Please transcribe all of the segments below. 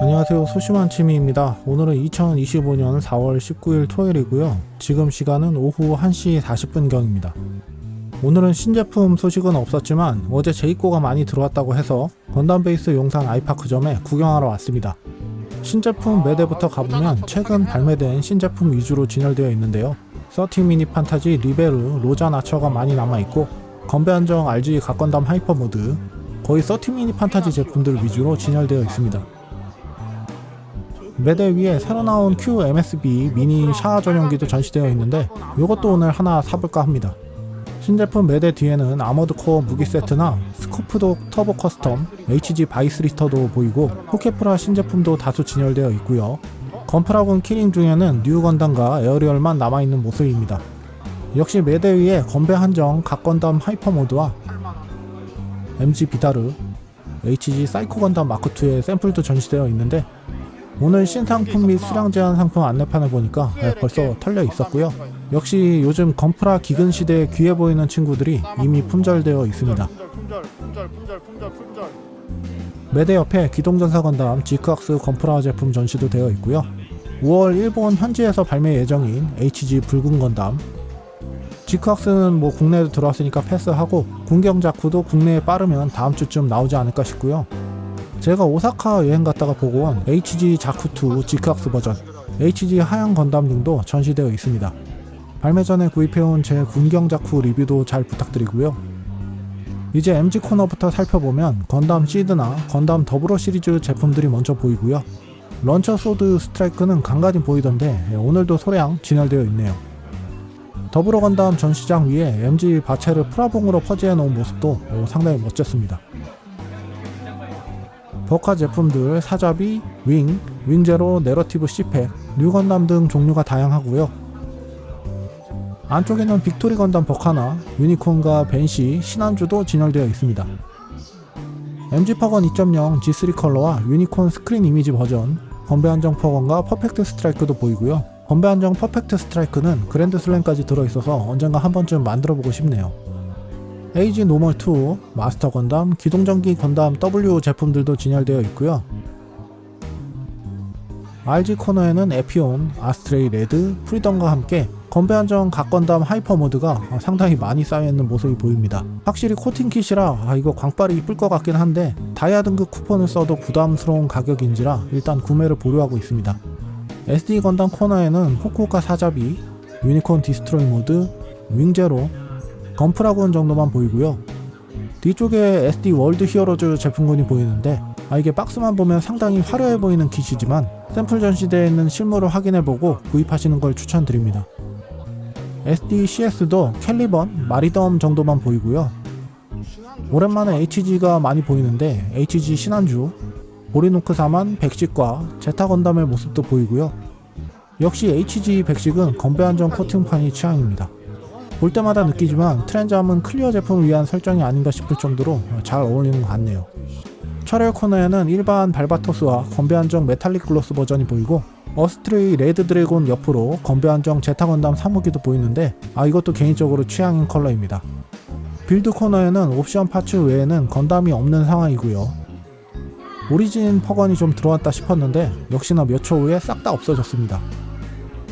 안녕하세요. 소심한 취미입니다. 오늘은 2025년 4월 19일 토요일이고요. 지금 시간은 오후 1시 40분경입니다. 오늘은 신제품 소식은 없었지만 어제 재입고가 많이 들어왔다고 해서 건담 베이스 용산 아이파크점에 구경하러 왔습니다. 신제품 매대부터 가보면 최근 발매된 신제품 위주로 진열되어 있는데요. 30 미니 판타지 리베르 로잔 아처가 많이 남아있고 건배 한정 RG 각건담 하이퍼 모드 거의 30 미니 판타지 제품들 위주로 진열되어 있습니다 매대 위에 새로 나온 Q MSB 미니 샤워 전용기도 전시되어 있는데 이것도 오늘 하나 사볼까 합니다. 신제품 매대 뒤에는 아머드 코어 무기 세트나 스코프도 터보 커스텀, HG 바이스리터도 보이고 포켓프라 신제품도 다수 진열되어 있고요. 건프라군 키링 중에는 뉴 건담과 에어리얼만 남아있는 모습입니다. 역시 매대 위에 건배 한정 각 건담 하이퍼 모드와 MG 비다르, HG 사이코 건담 마크2의 샘플도 전시되어 있는데 오늘 신상품 및 수량 제한 상품 안내판을 보니까 네, 벌써 털려 있었고요. 역시 요즘 건프라 기근 시대에 귀해 보이는 친구들이 이미 품절되어 있습니다. 매대 옆에 기동전사 건담 지크악스 건프라 제품 전시도 되어 있고요. 5월 일본 현지에서 발매 예정인 HG 붉은 건담 지크악스는 뭐 국내에도 들어왔으니까 패스하고 군경 자쿠도 국내에 빠르면 다음 주쯤 나오지 않을까 싶고요. 제가 오사카 여행 갔다가 보고 온 HG 자쿠2 지크악스 버전 HG 하얀 건담 등도 전시되어 있습니다. 발매 전에 구입해온 제 군경 자쿠 리뷰도 잘 부탁드리고요. 이제 MG 코너부터 살펴보면 건담 시드나 건담 더불어 시리즈 제품들이 먼저 보이고요. 런처 소드 스트라이크는 간간히 보이던데 예, 오늘도 소량 진열되어 있네요. 더불어 건담 전시장 위에 MG 바체를 프라봉으로 퍼지해 놓은 모습도 오, 상당히 멋졌습니다. 버카 제품들 사자비, 윙, 윙제로, 내러티브 C팩, 뉴건담 등 종류가 다양하고요. 안쪽에는 빅토리 건담 버카나 유니콘과 벤시, 신안주도 진열되어 있습니다. MG 퍼건 2.0 G3 컬러와 유니콘 스크린 이미지 버전, 건배 한정 퍼건과 퍼펙트 스트라이크도 보이고요. 건배 한정 퍼펙트 스트라이크는 그랜드 슬램까지 들어있어서 언젠가 한 번쯤 만들어보고 싶네요. 에이지 노멀 2, 마스터 건담, 기동전기 건담 W 제품들도 진열되어 있고요. RG 코너에는 에피온, 아스트레이 레드, 프리덤과 함께 건배 한정 각 건담 하이퍼 모드가 상당히 많이 쌓여있는 모습이 보입니다. 확실히 코팅 킷이라 아, 이거 광빨이 이쁠 것 같긴 한데 다이아 등급 쿠폰을 써도 부담스러운 가격인지라 일단 구매를 보류하고 있습니다. SD 건담 코너에는 호쿠오카 사자비, 유니콘 디스트로이 모드, 윙제로, 건프라군 정도만 보이고요. 뒤쪽에 SD 월드 히어로즈 제품군이 보이는데 아 이게 박스만 보면 상당히 화려해 보이는 킷이지만 샘플 전시대에 있는 실물을 확인해보고 구입하시는 걸 추천드립니다. SD CS도 캘리번, 마리덤 정도만 보이고요. 오랜만에 HG가 많이 보이는데 HG 신한주, 보리노크 사만, 백식과 제타 건담의 모습도 보이고요. 역시 HG 백식은 건배 안정 코팅판이 취향입니다. 볼 때마다 느끼지만 트렌즈함은 클리어 제품을 위한 설정이 아닌가 싶을 정도로 잘 어울리는 것 같네요. 철혈 코너에는 일반 발바토스와 건배 안정 메탈릭 글로스 버전이 보이고 어스트레이 레드 드래곤 옆으로 건배 안정 제타 건담 사무기도 보이는데 아 이것도 개인적으로 취향인 컬러입니다. 빌드 코너에는 옵션 파츠 외에는 건담이 없는 상황이고요. 오리진 퍼건이 좀 들어왔다 싶었는데 역시나 몇 초 후에 싹 다 없어졌습니다.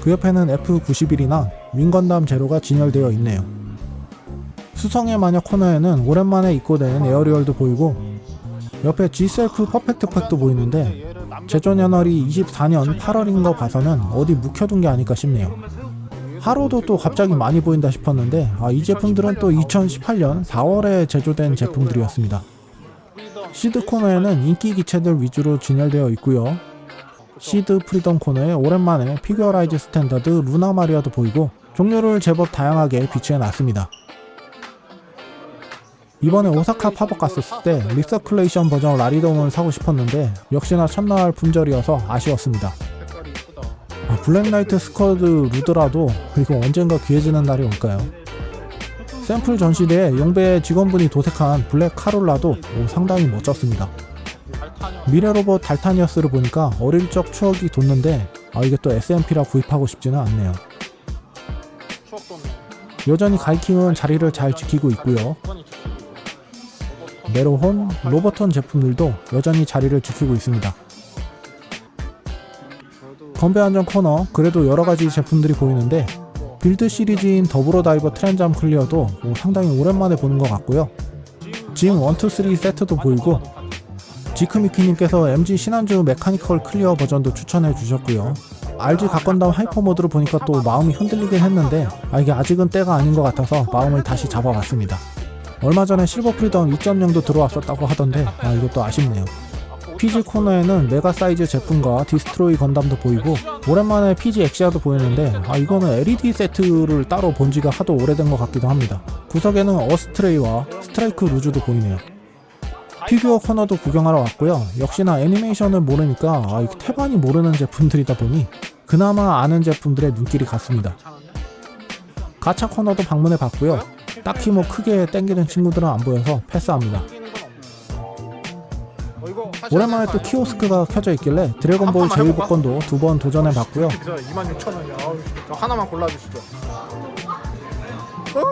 그 옆에는 F91이나 윙건담 제로가 진열되어 있네요. 수성의 마녀 코너에는 오랜만에 입고된 에어리얼도 보이고 옆에 G셀프 퍼펙트 팩도 보이는데 제존 연월이 24년 8월인 거 봐서는 어디 묵혀둔 게 아닐까 싶네요. 하로도 또 갑자기 많이 보인다 싶었는데 아, 이 제품들은 또 2018년 4월에 제조된 제품들이었습니다. 시드 코너에는 인기 기체들 위주로 진열되어 있고요. 시드 프리덤 코너에 오랜만에 피규어라이즈 스탠다드 루나 마리아도 보이고 종류를 제법 다양하게 비치해 놨습니다. 이번에 오사카 팝업 갔었을 때 리서큘레이션 버전 라리돔을 사고 싶었는데 역시나 첫날 품절이어서 아쉬웠습니다. 아, 블랙나이트 스쿼드 루드라도 이거 언젠가 귀해지는 날이 올까요? 샘플 전시대에 용배 직원분이 도색한 블랙 카롤라도 오, 상당히 멋졌습니다. 달타녀 미래 로봇 달타니어스를 보니까 어릴 적 추억이 돋는데 아 이게 또 SMP라 구입하고 싶지는 않네요. 여전히 가이킹은 자리를 잘 지키고 있고요. 메로혼, 로버턴 제품들도 여전히 자리를 지키고 있습니다. 건배 안전 코너 그래도 여러 가지 제품들이 보이는데 빌드 시리즈인 더불어 다이버 트랜잠 클리어도 뭐 상당히 오랜만에 보는 것 같고요. 짐 1, 2, 3 세트도 보이고 지크미키님께서 MG 신한주 메카니컬 클리어 버전도 추천해 주셨고요. RG 각건담 하이퍼 모드로 보니까 또 마음이 흔들리긴 했는데 아 이게 아직은 때가 아닌 것 같아서 마음을 다시 잡아봤습니다. 얼마 전에 실버 프리덤 2.0도 들어왔었다고 하던데 아 이것도 아쉽네요. PG 코너에는 메가 사이즈 제품과 디스트로이 건담도 보이고 오랜만에 PG 엑시아도 보이는데 아 이거는 LED 세트를 따로 본 지가 하도 오래된 것 같기도 합니다. 구석에는 어스트레이와 스트라이크 루즈도 보이네요. 피규어 코너도 구경하러 왔고요. 역시나 애니메이션을 모르니까 아, 이 태반이 모르는 제품들이다 보니 그나마 아는 제품들의 눈길이 갔습니다. 가차 코너도 방문해 봤고요. 딱히 뭐 크게 땡기는 친구들은 안 보여서 패스합니다. 어, 오랜만에 또? 키오스크가 켜져 있길래 드래곤볼 해볼까? 제일 복권도 두 번 도전해 봤고요. 저 26,000원이야. 저 하나만 골라 주시죠. 어?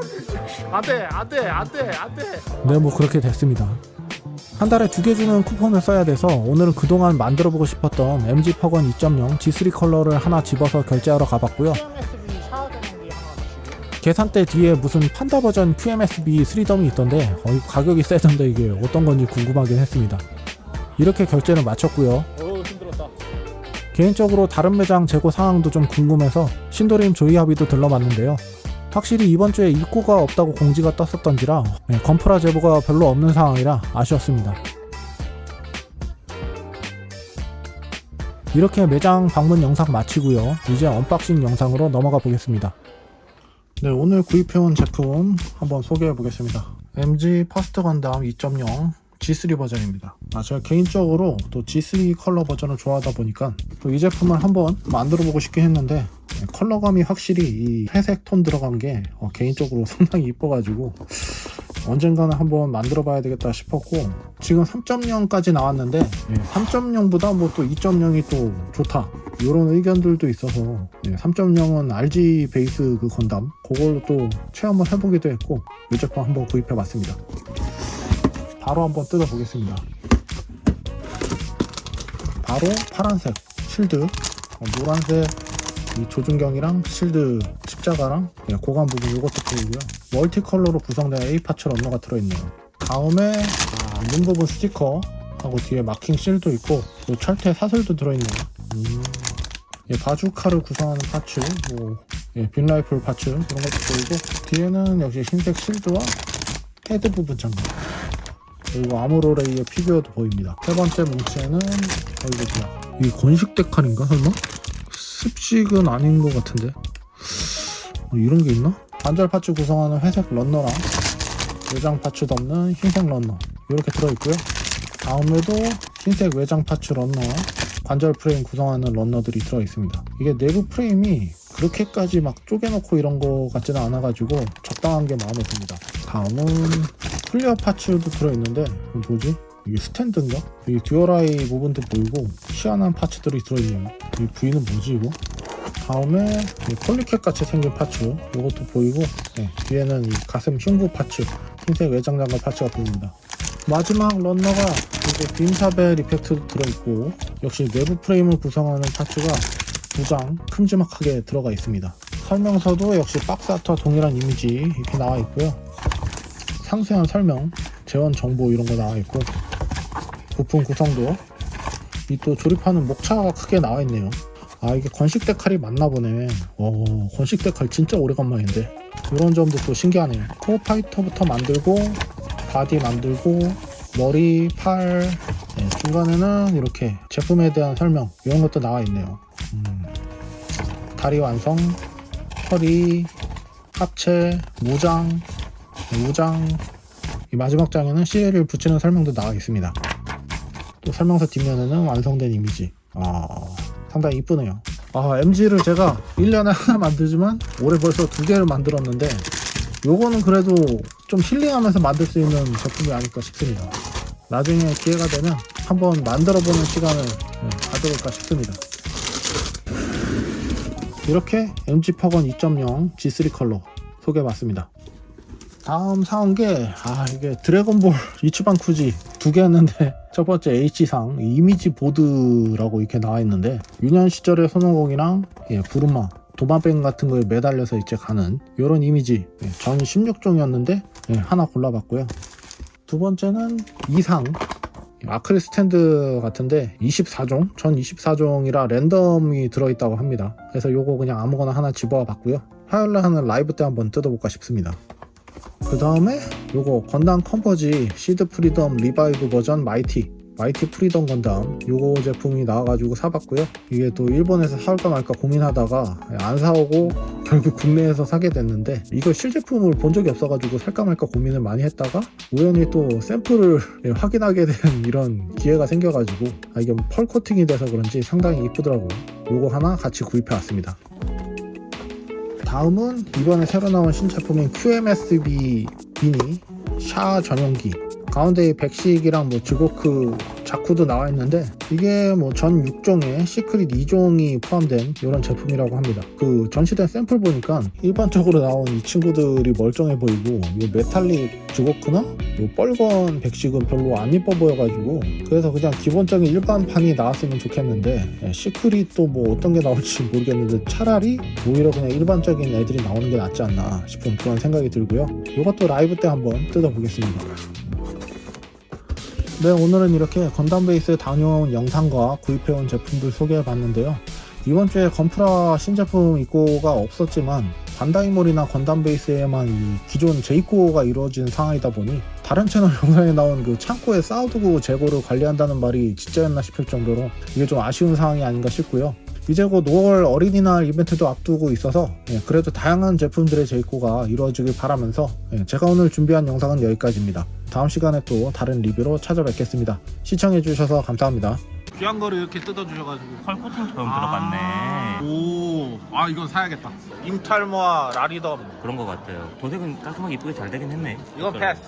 안돼 안돼 안돼 안돼. 네, 뭐 그렇게 됐습니다. 한 달에 두 개 주는 쿠폰을 써야 돼서 오늘은 그동안 만들어보고 싶었던 MG 퍼건 2.0 G3 컬러를 하나 집어서 결제하러 가봤고요. 계산대 뒤에 무슨 판다 버전 QMSB 3덤이 있던데 어, 가격이 세던데 이게 어떤 건지 궁금하긴 했습니다. 이렇게 결제를 마쳤고요. 개인적으로 다른 매장 재고 상황도 좀 궁금해서 신도림 조이하비도 들러봤는데요. 확실히 이번 주에 입고가 없다고 공지가 떴었던지라 네, 건프라 제보가 별로 없는 상황이라 아쉬웠습니다. 이렇게 매장 방문 영상 마치고요. 이제 언박싱 영상으로 넘어가 보겠습니다. 네, 오늘 구입해온 제품 한번 소개해 보겠습니다. MG 퍼스트 건담 2.0 G3 버전입니다. 아, 제가 개인적으로 또 G3 컬러 버전을 좋아하다 보니까 또 이 제품을 한번 만들어 보고 싶긴 했는데 네, 컬러감이 확실히 이 회색 톤 들어간 게 어, 개인적으로 상당히 이뻐가지고 언젠가는 한번 만들어 봐야 되겠다 싶었고 지금 3.0까지 나왔는데 3.0보다 뭐 또 2.0이 또 좋다 이런 의견들도 있어서 3.0은 RG 베이스 그 건담 그걸로 또 체험을 해보기도 했고 이 제품 한번 구입해 봤습니다 바로 한번 뜯어 보겠습니다 바로 파란색 실드 어, 노란색 이 조준경이랑 실드 십자가랑 예, 고관 부분 이것도 보이고요. 멀티 컬러로 구성된 A 파츠 런너가 들어있네요. 다음에 아, 눈 부분 스티커 하고 뒤에 마킹 실도 있고 또 철퇴 사슬도 들어있네요. 음. 예, 바주카를 구성하는 파츠, 뭐 예, 빈라이플 파츠 이런 것도 보이고 뒤에는 역시 흰색 실드와 헤드 부분 장갑 그리고 아무로레이의 피규어도 보입니다. 세 번째 어 이거 뭐야? 이 건식 데칼인가 설마? 습식은 아닌 것 같은데 뭐 이런 게 있나? 관절 파츠 구성하는 회색 런너랑 외장 파츠 덮는 흰색 런너 이렇게 들어있고요 다음에도 흰색 외장 파츠 런너와 관절 프레임 구성하는 런너들이 들어있습니다 이게 내부 프레임이 그렇게까지 막 쪼개놓고 이런 거 같지는 않아가지고 적당한 게 마음에 듭니다 다음은 클리어 파츠도 들어있는데 이거 뭐지? 이게 스탠드인가? 이 듀얼아이 부분도 보이고 희한한 파츠들이 들어있네요 이 부위는 뭐지 이거? 다음에 이 폴리캡 같이 생긴 파츠 이것도 보이고 네, 뒤에는 이 가슴 흉부 파츠 흰색 외장 장갑 파츠가 보입니다 마지막 런너가 이제 빔사벨 이펙트도 들어있고 역시 내부 프레임을 구성하는 파츠가 두 장 큼지막하게 들어가 있습니다 설명서도 역시 박스 아트와 동일한 이미지 이렇게 나와 있고요 상세한 설명 재원 정보 이런 거 나와 있고 부품 구성도 이 또 조립하는 목차가 크게 나와 있네요. 아 이게 건식 데칼이 맞나 보네. 어 건식 데칼 진짜 오래간만인데 이런 점도 또 신기하네요. 코어 파이터부터 만들고 바디 만들고 머리, 팔 네, 중간에는 이렇게 제품에 대한 설명 이런 것도 나와 있네요. 음, 다리 완성, 허리, 하체, 무장, 네, 무장 이 마지막 장에는 CL을 붙이는 설명도 나와 있습니다. 또 설명서 뒷면에는 완성된 이미지. 아, 상당히 이쁘네요. 아, MG를 제가 1년에 하나 만들지만 올해 벌써 두 개를 만들었는데 요거는 그래도 좀 힐링하면서 만들 수 있는 제품이 아닐까 싶습니다. 나중에 기회가 되면 한번 만들어 보는 시간을 네, 가져볼까 싶습니다. 이렇게 MG 퍼건 2.0 G3 컬러 소개해봤습니다. 다음 사온 게, 아, 이게 드래곤볼 이치방 쿠지 두 개였는데, 첫 번째 H상 이미지 보드라고 이렇게 나와 있는데, 유년 시절의 손오공이랑, 예, 부르마, 도마뱀 같은 거에 매달려서 이제 가는 요런 이미지, 예, 전 16종이었는데, 예, 하나 골라봤고요. 두 번째는 이상, 아크릴 스탠드 같은데 24종? 전 24종이라 랜덤이 들어있다고 합니다. 그래서 요거 그냥 아무거나 하나 집어와 봤고요. 화요일날 하는 라이브 때 한번 뜯어볼까 싶습니다. 그 다음에 요거 건담 컨버지 시드 프리덤 리바이브 버전 마이티 마이티 프리덤 건담. 요거 제품이 나와가지고 사봤고요. 이게 또 일본에서 사올까 말까 고민하다가 안 사오고 결국 국내에서 사게 됐는데 이거 실제품을 본 적이 없어가지고 살까 말까 고민을 많이 했다가 우연히 또 샘플을 예, 확인하게 된 이런 기회가 생겨가지고 아, 이게 펄 코팅이 돼서 그런지 상당히 이쁘더라고요. 요거 하나 같이 구입해 왔습니다 다음은 이번에 새로 나온 신제품인 QMSB 미니 샤 전용기. 가운데에 백식이랑 뭐 즈고크 자쿠도 나와 있는데 이게 뭐 전 6종에 시크릿 2종이 포함된 이런 제품이라고 합니다. 그 전시된 샘플 보니까 일반적으로 나온 이 친구들이 멀쩡해 보이고 이 메탈릭 즈고크나 이 뻘건 백식은 별로 안 이뻐 보여가지고 그래서 그냥 기본적인 일반판이 나왔으면 좋겠는데 예, 시크릿도 뭐 어떤 게 나올지 모르겠는데 차라리 오히려 그냥 일반적인 애들이 나오는 게 낫지 않나 싶은 그런 생각이 들고요. 이것도 라이브 때 한번 뜯어보겠습니다. 네, 오늘은 이렇게 건담 베이스 다녀온 영상과 구입해온 제품들 소개해 봤는데요. 이번 주에 건프라 신제품 입고가 없었지만 반다이몰이나 건담 베이스에만 이 기존 재입고가 이루어진 상황이다 보니 다른 채널 영상에 나온 그 창고에 쌓아두고 재고를 관리한다는 말이 진짜였나 싶을 정도로 이게 좀 아쉬운 상황이 아닌가 싶고요. 이제 곧 5월 어린이날 이벤트도 앞두고 있어서 예, 그래도 다양한 제품들의 재입고가 이루어지길 바라면서 예, 제가 오늘 준비한 영상은 여기까지입니다. 다음 시간에 또 다른 리뷰로 찾아뵙겠습니다. 시청해주셔서 감사합니다. 귀한 거를 이렇게 뜯어주셔가지고. 펄 코팅처럼 아, 들어갔네. 오, 아 이건 사야겠다. 임탈모아 라리덤. 그런 것 같아요. 도색은 깔끔하게 이쁘게 잘 되긴 했네. 이건 패스.